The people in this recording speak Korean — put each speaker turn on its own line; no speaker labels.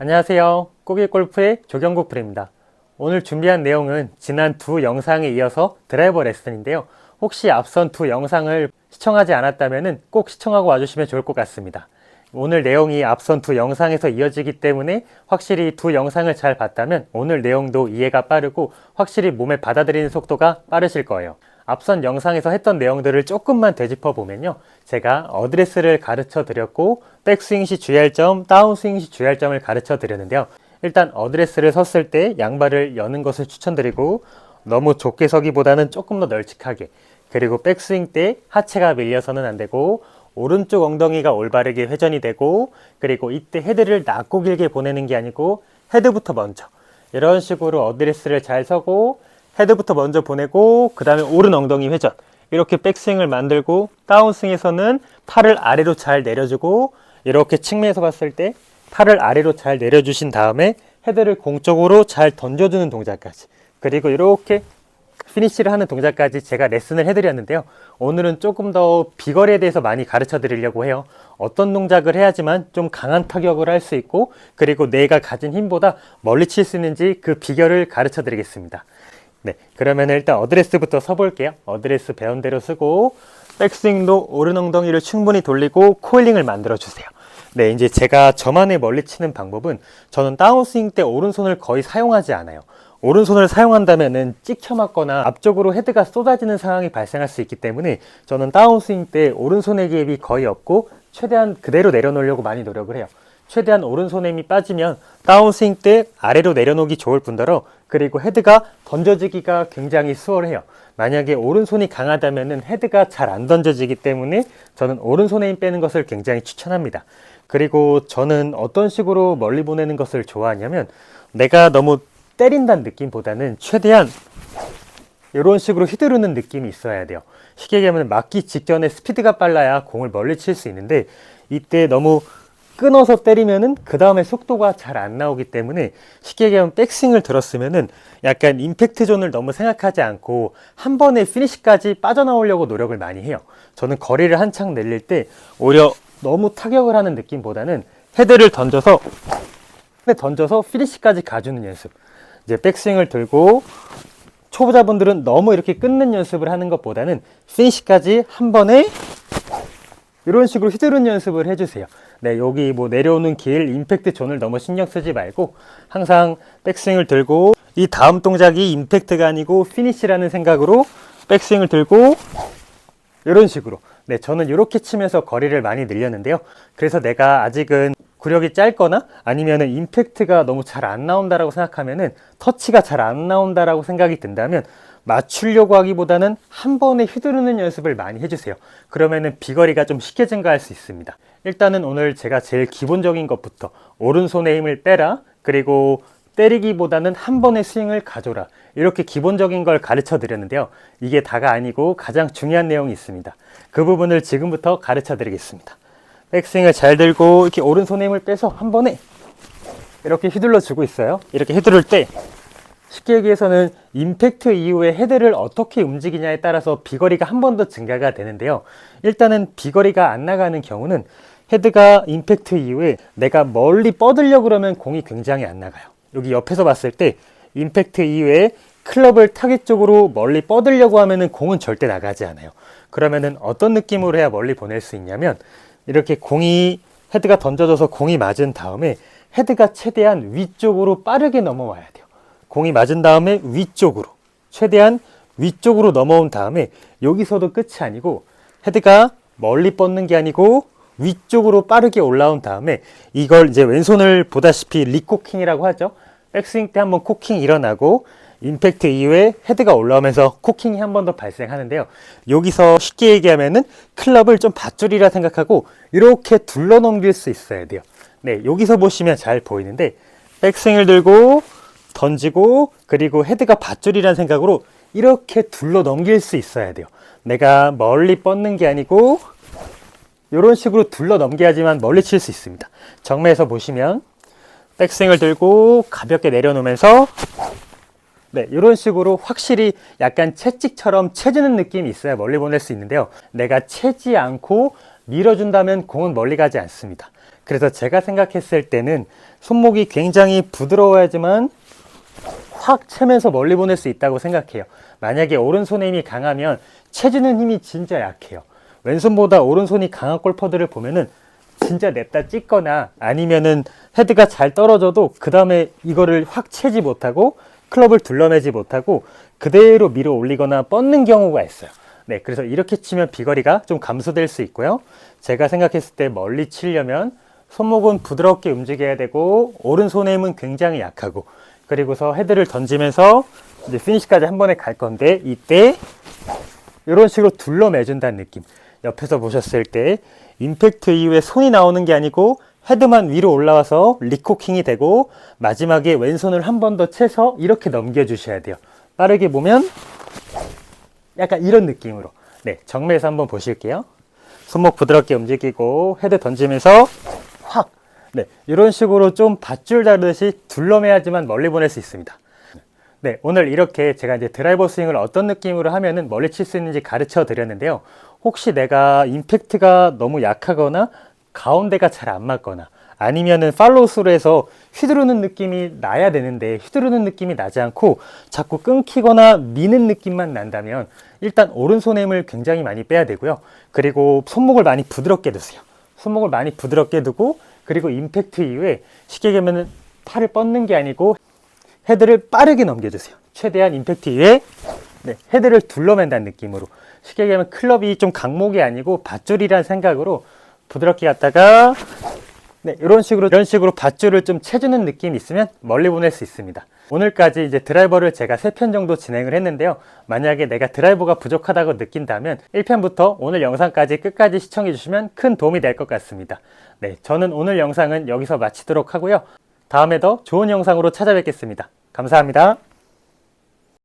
안녕하세요. 꼬기골프의 조경국 프로입니다. 오늘 준비한 내용은 지난 두 영상에 이어서 드라이버 레슨인데요. 혹시 앞선 두 영상을 시청하지 않았다면 꼭 시청하고 와주시면 좋을 것 같습니다. 오늘 내용이 앞선 두 영상에서 이어지기 때문에 확실히 두 영상을 잘 봤다면 오늘 내용도 이해가 빠르고 확실히 몸에 받아들이는 속도가 빠르실 거예요. 앞선 영상에서 했던 내용들을 조금만 되짚어 보면요. 제가 어드레스를 가르쳐 드렸고 백스윙 시 주의할 점, 다운스윙 시 주의할 점을 가르쳐 드렸는데요. 일단 어드레스를 섰을 때 양발을 여는 것을 추천드리고 너무 좁게 서기보다는 조금 더 널찍하게 그리고 백스윙 때 하체가 밀려서는 안 되고 오른쪽 엉덩이가 올바르게 회전이 되고 그리고 이때 헤드를 낮고 길게 보내는 게 아니고 헤드부터 먼저 이런 식으로 어드레스를 잘 서고 헤드부터 먼저 보내고 그 다음에 오른 엉덩이 회전 이렇게 백스윙을 만들고 다운스윙에서는 팔을 아래로 잘 내려주고 이렇게 측면에서 봤을 때 팔을 아래로 잘 내려주신 다음에 헤드를 공쪽으로 잘 던져주는 동작까지 그리고 이렇게 피니쉬를 하는 동작까지 제가 레슨을 해드렸는데요. 오늘은 조금 더 비거리에 대해서 많이 가르쳐 드리려고 해요. 어떤 동작을 해야지만 좀 강한 타격을 할 수 있고 그리고 내가 가진 힘보다 멀리 칠 수 있는지 그 비결을 가르쳐 드리겠습니다. 네, 그러면 일단 어드레스부터 서볼게요. 어드레스 배운 대로 쓰고 백스윙도 오른 엉덩이를 충분히 돌리고 코일링을 만들어 주세요. 네, 이제 제가 저만의 멀리 치는 방법은 저는 다운스윙 때 오른손을 거의 사용하지 않아요. 오른손을 사용한다면은 찍혀 맞거나 앞쪽으로 헤드가 쏟아지는 상황이 발생할 수 있기 때문에 저는 다운스윙 때 오른손의 기입이 거의 없고 최대한 그대로 내려놓으려고 많이 노력을 해요. 최대한 오른손에 힘이 빠지면 다운스윙 때 아래로 내려놓기 좋을 뿐더러 그리고 헤드가 던져지기가 굉장히 수월해요. 만약에 오른손이 강하다면 헤드가 잘 안 던져지기 때문에 저는 오른손에 힘 빼는 것을 굉장히 추천합니다. 그리고 저는 어떤 식으로 멀리 보내는 것을 좋아하냐면 내가 너무 때린다는 느낌보다는 최대한 이런 식으로 휘두르는 느낌이 있어야 돼요. 쉽게 얘기하면 맞기 직전에 스피드가 빨라야 공을 멀리 칠 수 있는데 이때 너무 끊어서 때리면은 그 다음에 속도가 잘 안 나오기 때문에 쉽게 얘기하면 백스윙을 들었으면은 약간 임팩트 존을 너무 생각하지 않고 한 번에 피니시까지 빠져나오려고 노력을 많이 해요. 저는 거리를 한창 내릴 때 오히려 너무 타격을 하는 느낌보다는 헤드를 던져서 던져서 피니시까지 가주는 연습. 이제 백스윙을 들고 초보자분들은 너무 이렇게 끊는 연습을 하는 것보다는 피니시까지 한 번에 이런 식으로 휘두르는 연습을 해주세요. 네, 여기 뭐 내려오는 길, 임팩트 존을 너무 신경 쓰지 말고 항상 백스윙을 들고 이 다음 동작이 임팩트가 아니고 피니시라는 생각으로 백스윙을 들고 이런 식으로 네, 저는 이렇게 치면서 거리를 많이 늘렸는데요. 그래서 내가 아직은 구력이 짧거나 아니면은 임팩트가 너무 잘 안 나온다라고 생각하면은 터치가 잘 안 나온다라고 생각이 든다면 맞추려고 하기보다는 한 번에 휘두르는 연습을 많이 해주세요. 그러면은 비거리가 좀 쉽게 증가할 수 있습니다. 일단은 오늘 제가 제일 기본적인 것부터 오른손에 힘을 빼라 그리고 때리기보다는 한 번의 스윙을 가져라 이렇게 기본적인 걸 가르쳐 드렸는데요. 이게 다가 아니고 가장 중요한 내용이 있습니다. 그 부분을 지금부터 가르쳐 드리겠습니다. 백스윙을 잘 들고 이렇게 오른손에 힘을 빼서 한 번에 이렇게 휘둘러 주고 있어요. 이렇게 휘두를 때 쉽게 얘기해서는 임팩트 이후에 헤드를 어떻게 움직이냐에 따라서 비거리가 한 번 더 증가가 되는데요. 일단은 비거리가 안 나가는 경우는 헤드가 임팩트 이후에 내가 멀리 뻗으려 그러면 공이 굉장히 안 나가요. 여기 옆에서 봤을 때 임팩트 이후에 클럽을 타겟 쪽으로 멀리 뻗으려고 하면은 공은 절대 나가지 않아요. 그러면은 어떤 느낌으로 해야 멀리 보낼 수 있냐면 이렇게 공이 헤드가 던져져서 공이 맞은 다음에 헤드가 최대한 위쪽으로 빠르게 넘어와야 돼요. 공이 맞은 다음에 위쪽으로 최대한 위쪽으로 넘어온 다음에 여기서도 끝이 아니고 헤드가 멀리 뻗는 게 아니고 위쪽으로 빠르게 올라온 다음에 이걸 이제 왼손을 보다시피 리코킹이라고 하죠. 백스윙 때 한번 코킹 일어나고 임팩트 이후에 헤드가 올라오면서 코킹이 한 번 더 발생하는데요. 여기서 쉽게 얘기하면은 클럽을 좀 밧줄이라 생각하고 이렇게 둘러 넘길 수 있어야 돼요. 네, 여기서 보시면 잘 보이는데 백스윙을 들고 던지고 그리고 헤드가 밧줄이라는 생각으로 이렇게 둘러 넘길 수 있어야 돼요. 내가 멀리 뻗는 게 아니고 이런 식으로 둘러 넘겨야지만 멀리 칠 수 있습니다. 정면에서 보시면 백스윙을 들고 가볍게 내려놓으면서 네, 이런 식으로 확실히 약간 채찍처럼 채지는 느낌이 있어야 멀리 보낼 수 있는데요. 내가 채지 않고 밀어준다면 공은 멀리 가지 않습니다. 그래서 제가 생각했을 때는 손목이 굉장히 부드러워야지만 확 채면서 멀리 보낼 수 있다고 생각해요. 만약에 오른손의 힘이 강하면 채주는 힘이 진짜 약해요. 왼손보다 오른손이 강한 골퍼들을 보면은 진짜 냅다 찍거나 아니면은 헤드가 잘 떨어져도 그 다음에 이거를 확 채지 못하고 클럽을 둘러내지 못하고 그대로 밀어 올리거나 뻗는 경우가 있어요. 네, 그래서 이렇게 치면 비거리가 좀 감소될 수 있고요. 제가 생각했을 때 멀리 치려면 손목은 부드럽게 움직여야 되고 오른손의 힘은 굉장히 약하고 그리고서 헤드를 던지면서 이제 피니시까지 한 번에 갈 건데 이때 이런 식으로 둘러매준다는 느낌. 옆에서 보셨을 때 임팩트 이후에 손이 나오는 게 아니고 헤드만 위로 올라와서 리코킹이 되고 마지막에 왼손을 한 번 더 채서 이렇게 넘겨주셔야 돼요. 빠르게 보면 약간 이런 느낌으로. 네, 정면에서 한번 보실게요. 손목 부드럽게 움직이고 헤드 던지면서 확. 네, 이런 식으로 좀 밧줄 다르듯이 둘러매야지만 멀리 보낼 수 있습니다. 네, 오늘 이렇게 제가 이제 드라이버 스윙을 어떤 느낌으로 하면은 멀리 칠 수 있는지 가르쳐 드렸는데요. 혹시 내가 임팩트가 너무 약하거나 가운데가 잘 안 맞거나 아니면은 팔로우스로 해서 휘두르는 느낌이 나야 되는데 휘두르는 느낌이 나지 않고 자꾸 끊기거나 미는 느낌만 난다면 일단 오른손의 힘을 굉장히 많이 빼야 되고요. 그리고 손목을 많이 부드럽게 두세요. 손목을 많이 부드럽게 두고 그리고 임팩트 이후에 쉽게 얘기하면은 팔을 뻗는 게 아니고 헤드를 빠르게 넘겨주세요. 최대한 임팩트 이후에 네, 헤드를 둘러맨다는 느낌으로 쉽게 얘기하면 클럽이 좀 강목이 아니고 밧줄이라는 생각으로 부드럽게 갔다가 네, 이런 식으로 이런 식으로 밧줄을 좀 채주는 느낌이 있으면 멀리 보낼 수 있습니다. 오늘까지 이제 드라이버를 제가 3편 정도 진행을 했는데요. 만약에 내가 드라이버가 부족하다고 느낀다면 1편부터 오늘 영상까지 끝까지 시청해 주시면 큰 도움이 될 것 같습니다. 네, 저는 오늘 영상은 여기서 마치도록 하고요. 다음에 더 좋은 영상으로 찾아뵙겠습니다. 감사합니다.